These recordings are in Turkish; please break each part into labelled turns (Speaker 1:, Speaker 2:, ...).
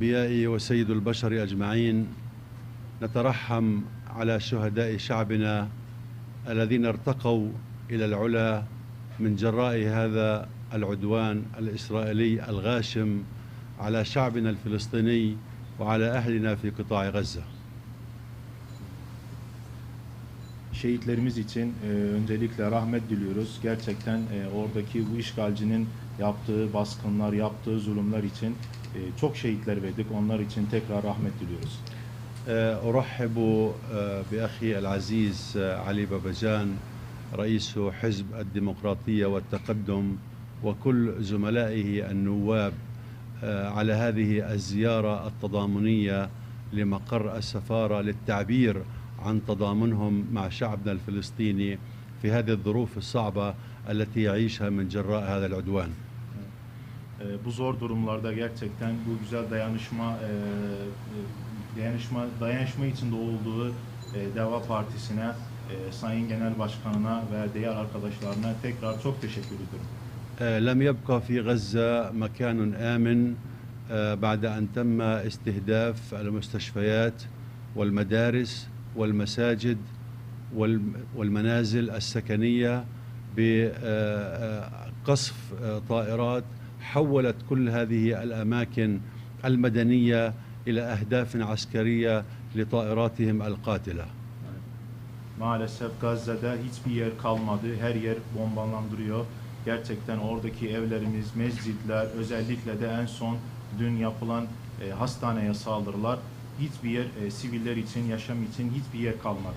Speaker 1: الأنبياء وسيد البشر أجمعين نترحم على شهداء شعبنا الذين ارتقوا إلى العلا من جراء هذا العدوان الإسرائيلي الغاشم على شعبنا الفلسطيني وعلى أهلنا في قطاع غزة
Speaker 2: Şehitlerimiz için e, öncelikle rahmet diliyoruz. Gerçekten e, oradaki bu işgalcinin yaptığı baskınlar, yaptığı zulümler için e, çok şehitler verdik. Onlar için tekrar rahmet diliyoruz.
Speaker 1: أرحب بأخي العزيز علي بابجان رئيس حزب الديمقراطية والتقدم وكل زملائه النواب على هذه الزيارة التضامنية لمقر السفارة للتعبير عن تضامنهم مع شعبنا الفلسطيني في هذه الظروف الصعبة التي يعيشها من جراء هذا العدوان
Speaker 2: E, bu zor durumlarda gerçekten bu güzel dayanışma e, e, dayanışma dayanışma içinde olduğu e, Deva Partisi'ne, e, Sayın Genel Başkanına ve diğer arkadaşlarına tekrar çok teşekkür ediyorum.
Speaker 1: لم يبقى في غزة مكان آمن بعد أن تم استهداف المستشفيات والمدارس والمساجد والمنازل السكنية بقصف طائرات حولت كل هذه الأماكن المدنية إلى أهداف عسكرية لطائراتهم القاتلة
Speaker 2: Maalesef Gazze'de hiçbir yer kalmadı. Her yer bombalandırıyor. Gerçekten oradaki evlerimiz, mescitler, özellikle de en son dün yapılan e, hastaneye saldırılar hiçbir yer e, siviller için, yaşam için hiçbir yer kalmadı.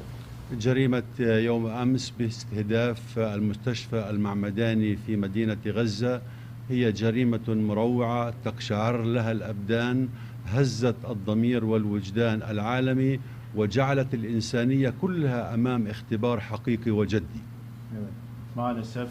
Speaker 1: جريمة يوم أمس باستهداف المستشفى المعمداني في مدينة غزة هي جريمة مروعة تقشعر لها الأبدان هزت الضمير والوجدان العالمي وجعلت الإنسانية كلها أمام اختبار حقيقي وجدي
Speaker 2: Evet. Maalesef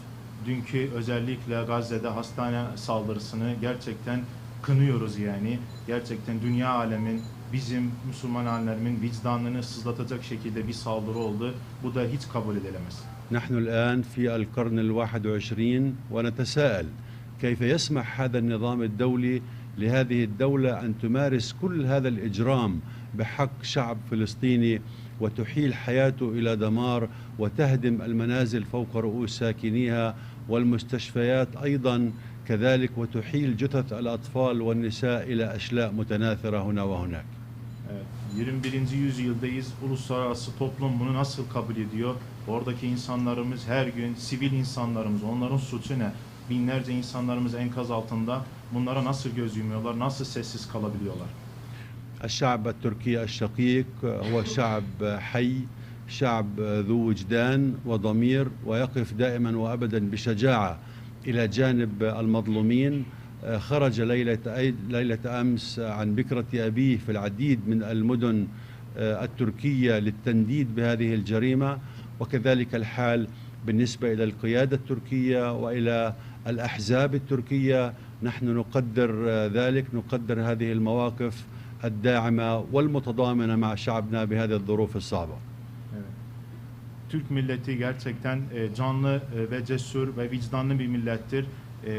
Speaker 2: dünkü özellikle Gazze'de hastane saldırısını gerçekten kınıyoruz yani. Gerçekten dünya alemin bizim Müslüman alemlerin vicdanını sızlatacak şekilde bir saldırı oldu. Bu da hiç kabul edilemez.
Speaker 1: نحن الآن في القرن الواحد وعشرين ونتساءل كيف يسمح هذا النظام الدولي لهذه الدولة أن تمارس كل هذا الإجرام بحق شعب فلسطيني وتحيل حياته إلى دمار وتهدم المنازل فوق رؤوس ساكنيها والمستشفيات أيضا كذلك وتحيل جثث الأطفال والنساء إلى أشلاء متناثرة هنا وهناك
Speaker 2: 21. yüzyıldayız. Uluslararası toplum bunu nasıl kabul ediyor? Oradaki insanlarımız her gün, sivil insanlarımız, onların suçu ne? Binlerce insanlarımız enkaz altında. Bunlara nasıl göz yumuyorlar? Nasıl sessiz kalabiliyorlar?
Speaker 1: الشعب التركي الشقيق هو شعب حي شعب ذو وجدان وضمير ويقف دائما وابدا بشجاعه الى جانب المظلومين خرج ليلة ليلة أمس عن بكرة أبيه في العديد من المدن التركية للتنديد بهذه الجريمة وكذلك الحال بالنسبة إلى القيادة التركية وإلى الأحزاب التركية نحن نقدر ذلك نقدر هذه المواقف الداعمة والمتضامنة مع شعبنا بهذه الظروف الصعبة.
Speaker 2: Evet. Türk milleti gerçekten e, canlı e, ve cesur ve vicdanlı bir millettir. E,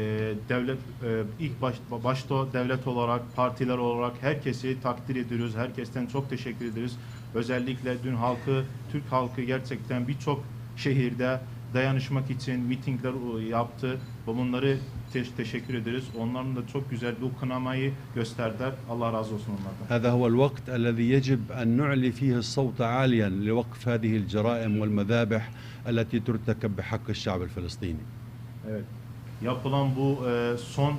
Speaker 2: devlet e, ilk baş, başta devlet olarak, partiler olarak herkesi takdir ediyoruz. Herkesten çok teşekkür ederiz. Özellikle dün halkı, Türk halkı gerçekten birçok şehirde dayanışmak için mitingler e, yaptı ve bunları te- teşekkür ederiz. Onların da çok güzel bu kınamayı gösterdiler. Allah razı olsun onlardan.
Speaker 1: هذا هو الوقت الذي يجب ان نعلي فيه الصوت عاليا لوقف هذه الجرائم والمذابح التي ترتكب بحق الشعب الفلسطيني.
Speaker 2: Evet. Yapılan bu e, son e,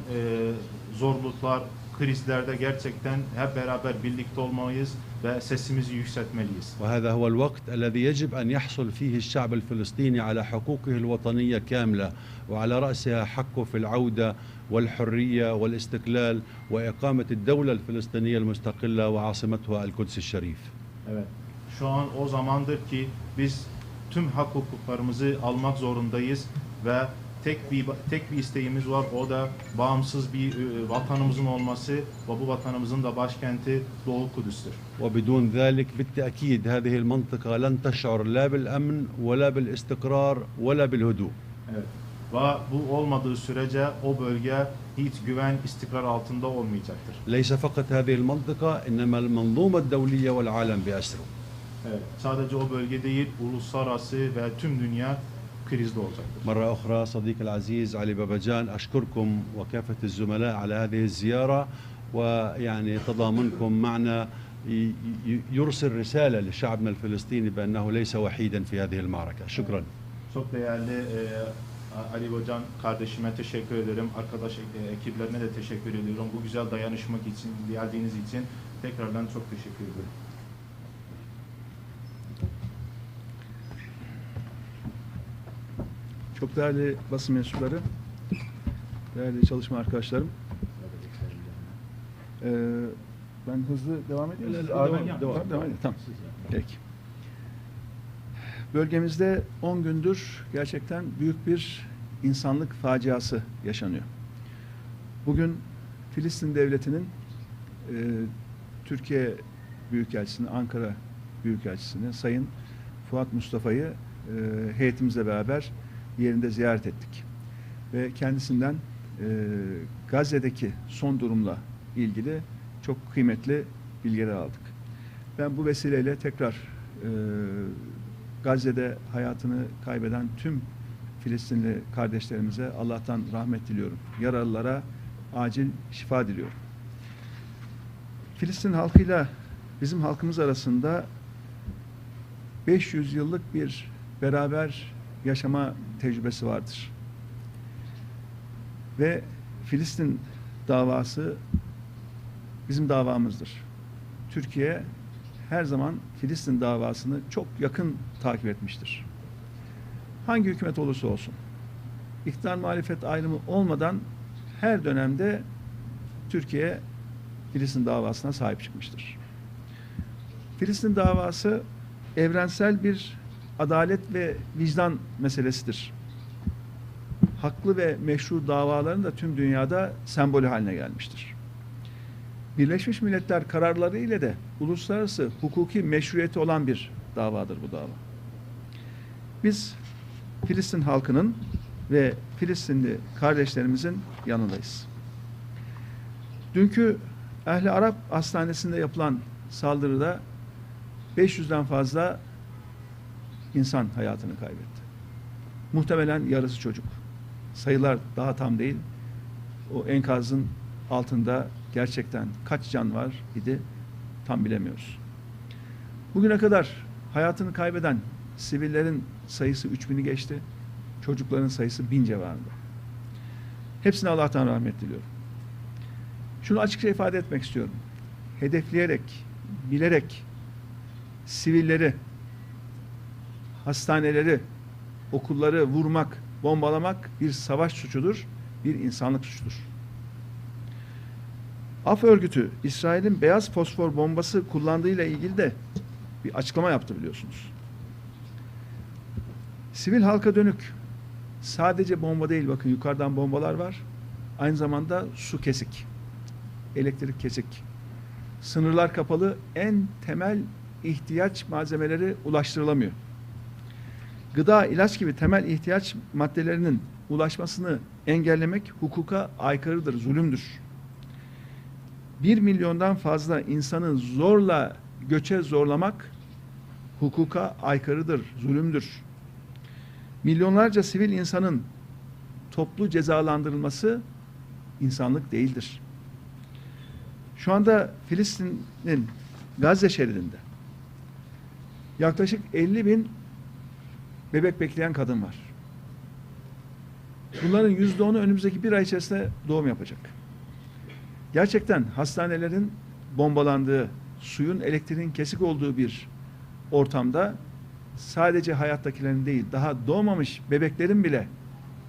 Speaker 2: zorluklar, krizlerde gerçekten hep beraber birlikte olmalıyız ve sesimizi yükseltmeliyiz.
Speaker 1: وهذا هو الوقت الذي يجب ان يحصل فيه الشعب الفلسطيني على حقوقه الوطنيه كامله وعلى راسها حقه في العوده والحريه والاستقلال واقامه الدوله الفلسطينيه المستقله وعاصمتها القدس الشريف.
Speaker 2: Evet. Şu an o zamandır ki biz tüm hak hukuklarımızı almak zorundayız ve tek bir tek bir isteğimiz var. O da bağımsız bir e, vatanımızın olması ve bu vatanımızın da başkenti Doğu Kudüs'tür.
Speaker 1: وبدون ذلك بالتاكيد هذه المنطقه لن تشعر لا بالامن ولا بالاستقرار ولا بالهدوء.
Speaker 2: Evet. Ve bu olmadığı sürece o bölge hiç güven, istikrar altında olmayacaktır.
Speaker 1: ليس فقط هذه المنطقة إنما المنظومة الدولية والعالم بأسره
Speaker 2: Evet, sadece o bölge değil, uluslararası ve tüm dünya krizde olacaktır.
Speaker 1: مرة أخرى صديقي العزيز علي بابجان أشكركم وكافة الزملاء على هذه الزيارة ويعني تضامنكم معنا يرسل رسالة لشعبنا الفلسطيني بأنه ليس وحيدا في هذه المعركة شكرا
Speaker 2: Çok değerli e, Ali Hocan kardeşime teşekkür ederim. Arkadaş e, ekiplerine de teşekkür ediyorum. Bu güzel dayanışmak için, geldiğiniz için tekrardan çok teşekkür ederim.
Speaker 3: Çok değerli basın mensupları, değerli çalışma arkadaşlarım. Ee, ben hızlı devam?
Speaker 1: Evet,
Speaker 3: Abi,
Speaker 1: devam,
Speaker 3: devam,
Speaker 1: devam.
Speaker 3: devam edeyim. Tamam. Peki. Bölgemizde 10 gündür gerçekten büyük bir insanlık faciası yaşanıyor. Bugün Filistin Devleti'nin e, Türkiye Büyükelçisini, Ankara Büyükelçisini, Sayın Fuat Mustafa'yı e, heyetimizle beraber yerinde ziyaret ettik. Ve kendisinden e, Gazze'deki son durumla ilgili çok kıymetli bilgiler aldık. Ben bu vesileyle tekrar e, Gazze'de hayatını kaybeden tüm Filistinli kardeşlerimize Allah'tan rahmet diliyorum. Yaralılara acil şifa diliyorum. Filistin halkıyla bizim halkımız arasında 500 yıllık bir beraber yaşama tecrübesi vardır. Ve Filistin davası bizim davamızdır. Türkiye her zaman Filistin davasını çok yakın takip etmiştir. Hangi hükümet olursa olsun, iktidar muhalefet ayrımı olmadan her dönemde Türkiye Filistin davasına sahip çıkmıştır. Filistin davası evrensel bir adalet ve vicdan meselesidir. Haklı ve meşru davaların da tüm dünyada sembolü haline gelmiştir. Birleşmiş Milletler kararları ile de uluslararası hukuki meşruiyeti olan bir davadır bu dava. Biz Filistin halkının ve Filistinli kardeşlerimizin yanındayız. Dünkü Ehli Arap Hastanesi'nde yapılan saldırıda 500'den fazla insan hayatını kaybetti. Muhtemelen yarısı çocuk. Sayılar daha tam değil. O enkazın altında gerçekten kaç can var idi tam bilemiyoruz. Bugüne kadar hayatını kaybeden sivillerin sayısı 3000'i geçti. Çocukların sayısı 1000 civarında. Hepsine Allah'tan rahmet diliyorum. Şunu açıkça ifade etmek istiyorum. Hedefleyerek, bilerek sivilleri, hastaneleri, okulları vurmak, bombalamak bir savaş suçudur, bir insanlık suçudur. Af örgütü İsrail'in beyaz fosfor bombası kullandığıyla ilgili de bir açıklama yaptı biliyorsunuz. Sivil halka dönük sadece bomba değil bakın yukarıdan bombalar var. Aynı zamanda su kesik. Elektrik kesik. Sınırlar kapalı en temel ihtiyaç malzemeleri ulaştırılamıyor. Gıda, ilaç gibi temel ihtiyaç maddelerinin ulaşmasını engellemek hukuka aykırıdır, zulümdür. Bir milyondan fazla insanı zorla göçe zorlamak hukuka aykırıdır, zulümdür. Milyonlarca sivil insanın toplu cezalandırılması insanlık değildir. Şu anda Filistin'in Gazze şeridinde yaklaşık 50 bin bebek bekleyen kadın var. Bunların yüzde onu önümüzdeki bir ay içerisinde doğum yapacak. Gerçekten hastanelerin bombalandığı, suyun, elektriğin kesik olduğu bir ortamda sadece hayattakilerin değil, daha doğmamış bebeklerin bile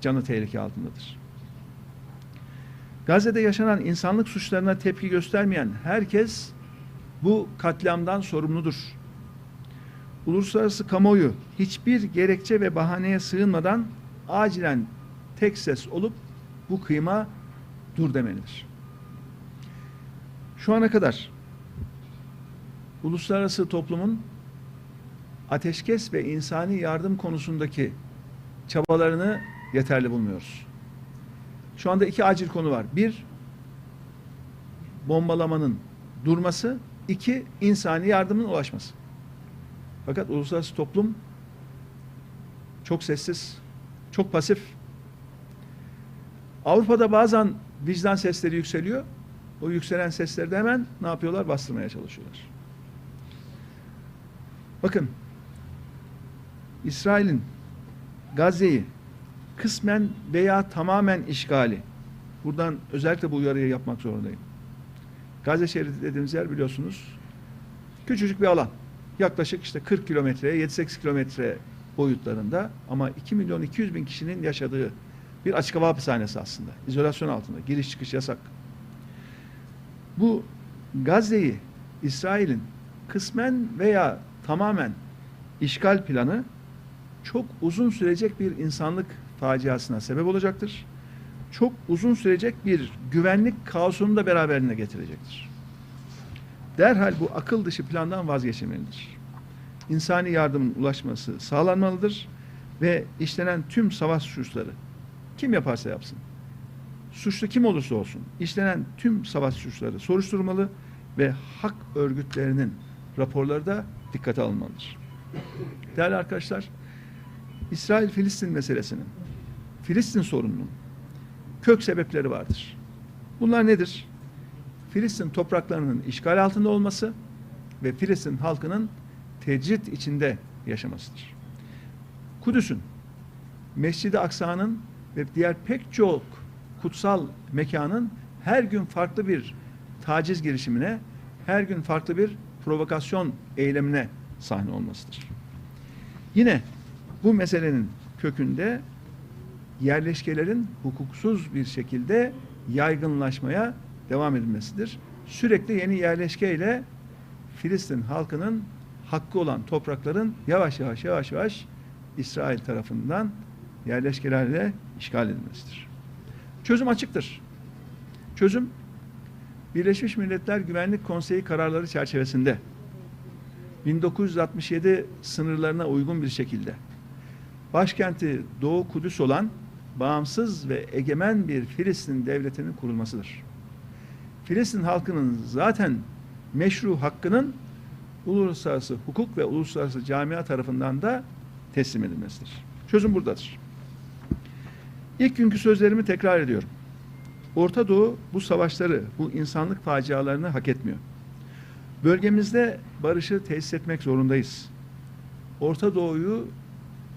Speaker 3: canı tehlike altındadır. Gazze'de yaşanan insanlık suçlarına tepki göstermeyen herkes bu katliamdan sorumludur. Uluslararası kamuoyu hiçbir gerekçe ve bahaneye sığınmadan acilen tek ses olup bu kıyma dur demelidir. Şu ana kadar uluslararası toplumun ateşkes ve insani yardım konusundaki çabalarını yeterli bulmuyoruz. Şu anda iki acil konu var. Bir, bombalamanın durması. iki insani yardımın ulaşması. Fakat uluslararası toplum çok sessiz, çok pasif. Avrupa'da bazen vicdan sesleri yükseliyor. O yükselen sesleri de hemen ne yapıyorlar? Bastırmaya çalışıyorlar. Bakın, İsrail'in Gazze'yi kısmen veya tamamen işgali. Buradan özellikle bu uyarıyı yapmak zorundayım. Gazze şeridi dediğimiz yer biliyorsunuz küçücük bir alan. Yaklaşık işte 40 kilometreye 7-8 kilometre boyutlarında ama 2 milyon 200 bin kişinin yaşadığı bir açık hava hapishanesi aslında. İzolasyon altında. Giriş çıkış yasak. Bu Gazze'yi İsrail'in kısmen veya tamamen işgal planı çok uzun sürecek bir insanlık faciasına sebep olacaktır. Çok uzun sürecek bir güvenlik kaosunu da beraberinde getirecektir. Derhal bu akıl dışı plandan vazgeçilmelidir. İnsani yardımın ulaşması sağlanmalıdır ve işlenen tüm savaş suçları kim yaparsa yapsın, suçlu kim olursa olsun, işlenen tüm savaş suçları soruşturmalı ve hak örgütlerinin raporları da dikkate alınmalıdır. Değerli arkadaşlar, İsrail-Filistin meselesinin, Filistin sorununun kök sebepleri vardır. Bunlar nedir? Filistin topraklarının işgal altında olması ve Filistin halkının tecrit içinde yaşamasıdır. Kudüs'ün, Mescid-i Aksa'nın ve diğer pek çok kutsal mekanın her gün farklı bir taciz girişimine, her gün farklı bir provokasyon eylemine sahne olmasıdır. Yine bu meselenin kökünde yerleşkelerin hukuksuz bir şekilde yaygınlaşmaya devam edilmesidir. Sürekli yeni yerleşkeyle Filistin halkının hakkı olan toprakların yavaş yavaş yavaş yavaş İsrail tarafından yerleşkelerle işgal edilmesidir. Çözüm açıktır. Çözüm Birleşmiş Milletler Güvenlik Konseyi kararları çerçevesinde 1967 sınırlarına uygun bir şekilde başkenti Doğu Kudüs olan bağımsız ve egemen bir Filistin devletinin kurulmasıdır. Filistin halkının zaten meşru hakkının uluslararası hukuk ve uluslararası camia tarafından da teslim edilmesidir. Çözüm buradadır. İlk günkü sözlerimi tekrar ediyorum. Orta Doğu bu savaşları, bu insanlık facialarını hak etmiyor. Bölgemizde barışı tesis etmek zorundayız. Orta Doğu'yu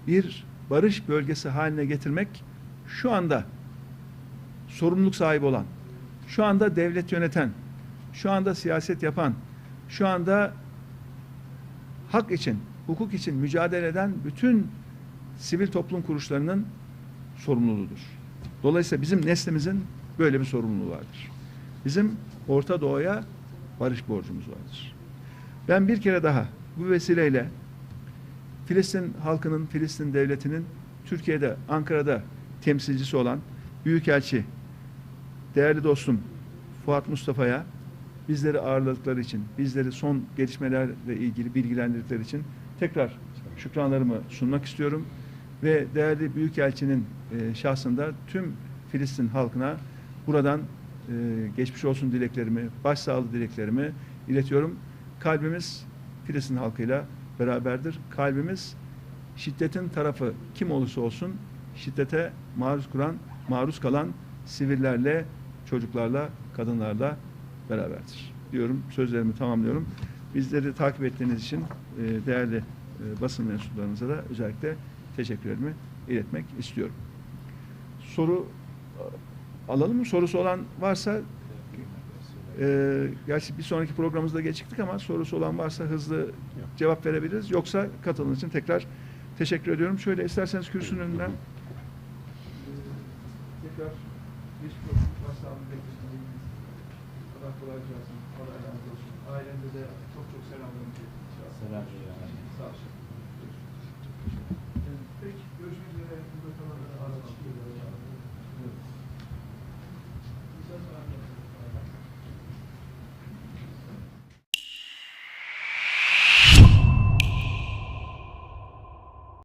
Speaker 3: bir barış bölgesi haline getirmek şu anda sorumluluk sahibi olan, şu anda devlet yöneten, şu anda siyaset yapan, şu anda hak için, hukuk için mücadele eden bütün sivil toplum kuruluşlarının sorumluluğudur. Dolayısıyla bizim neslimizin böyle bir sorumluluğu vardır. Bizim Orta Doğu'ya barış borcumuz vardır. Ben bir kere daha bu vesileyle Filistin halkının, Filistin devletinin Türkiye'de, Ankara'da temsilcisi olan Büyükelçi, değerli dostum Fuat Mustafa'ya bizleri ağırladıkları için, bizleri son gelişmelerle ilgili bilgilendirdikleri için tekrar şükranlarımı sunmak istiyorum. Ve değerli Büyükelçinin e, şahsında tüm Filistin halkına buradan e, geçmiş olsun dileklerimi, başsağlığı dileklerimi iletiyorum. Kalbimiz Filistin halkıyla beraberdir. Kalbimiz şiddetin tarafı kim olursa olsun şiddete maruz kuran, maruz kalan sivillerle, çocuklarla, kadınlarla beraberdir. Diyorum, sözlerimi tamamlıyorum. Bizleri takip ettiğiniz için e, değerli e, basın mensuplarınıza da özellikle teşekkürlerimi iletmek istiyorum. Soru alalım mı? Sorusu olan varsa e, gerçi bir sonraki programımızda geçiktik ama sorusu olan varsa hızlı cevap verebiliriz. Yoksa katılımınız için tekrar teşekkür ediyorum. Şöyle isterseniz kürsünün önünden tekrar hiç başlarında geçtiğimiz Allah kolayca olsun. Allah razı olsun. De çok çok selamlarımı iletiyorum. Selam. Sağ olun. Peki görüşmek üzere. Bu kadar arada çıkıyoruz.